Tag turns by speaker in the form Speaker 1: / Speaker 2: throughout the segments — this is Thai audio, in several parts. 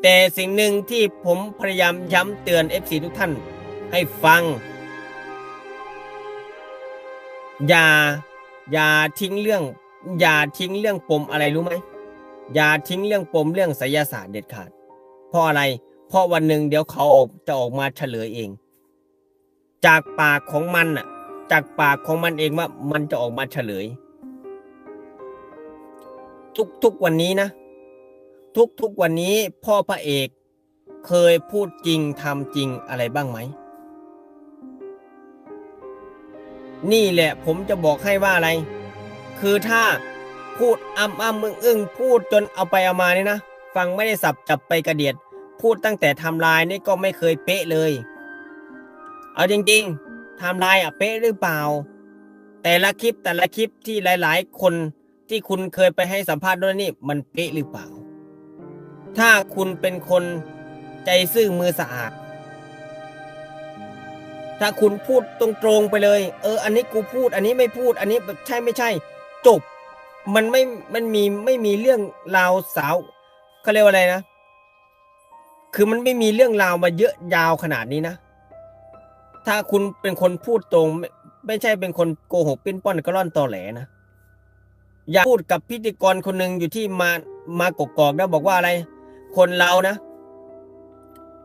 Speaker 1: แต่สิ่งหนึ่งที่ผมพยายามย้ำเตือน FC ทุกท่านให้ฟัง อย่าอย่าทิ้งเรื่อง อย่าทิ้งเรื่องปมอะไรรู้ไหมอย่าทิ้งเรื่องปมเรื่องไสยศาสตร์เด็ดขาด เพราะอะไร เพราะวันหนึ่งเดี๋ยวเขาออกจะออกมาเฉลยเอง จากปากของมันน่ะ จากปากของมันเองว่ามันจะออกมาเฉลย ทุกทุกวันนี้นะ ทุกทุกวันนี้พ่อพระเอกเคยพูดจริงทำจริงอะไรบ้างไหม นี่แหละผมจะบอกให้ว่าอะไร คือถ้าพูดอ้ำอ้ำมึงอึ้งพูดจนเอาไปเอามานี่นะ ฟังไม่ได้สับจับไปกระเดียด พูดตั้งแต่ทำลายนี่ก็ไม่เคยเป๊ะเลย เอาจริงๆทำลายอะเป๊ะหรือเปล่า แต่ละคลิปแต่ละคลิปที่หลาย ๆ คนที่คุณเคยไปให้สัมภาษณ์ด้วยนี่มันเป๊ะหรือเปล่า ถ้าคุณเป็นคนใจซื่อมือสะอาด ถ้าคุณพูดตรงๆไปเลย เออ อันนี้กูพูด อันนี้ไม่พูด อันนี้แบบใช่ไม่ใช่ จบ มันไม่ มันมีไม่มีเรื่องราวสาวเขาเรียกว่าอะไรนะ คือมันไม่มีเรื่องราวมาเยอะยาวขนาดนี้นะ ถ้าคุณเป็นคนพูดตรง ไม่ไม่ใช่เป็นคนโกหกปิ้นป้อนกระล่อนตอแหลนะ อย่าพูดกับพิธีกรคนหนึ่งอยู่ที่มา มากกอกแล้วบอกว่าอะไร คนเรานะ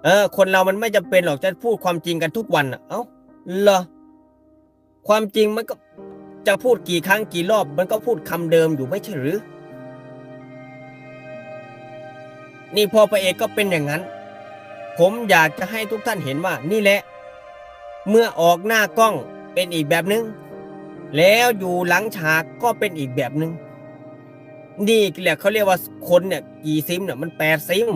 Speaker 1: เออ คนเรามันไม่จำเป็นหรอกจะพูดความจริงกันทุกวันอะ เอ้าเหรอความจริงมันก็จะพูดกี่ครั้งกี่รอบ มันก็พูดคำเดิมอยู่ไม่ใช่หรือ นี่พอพระเอกก็เป็นอย่างนั้น ผมอยากจะให้ทุกท่านเห็นว่า นี่แหละ เมื่อออกหน้ากล้องเป็นอีกแบบนึง แล้วอยู่หลังฉากก็เป็นอีกแบบนึง นี่แหละเขาเรียกว่าคนเนี่ยกี่ซิมเนี่ยมันแปดซิม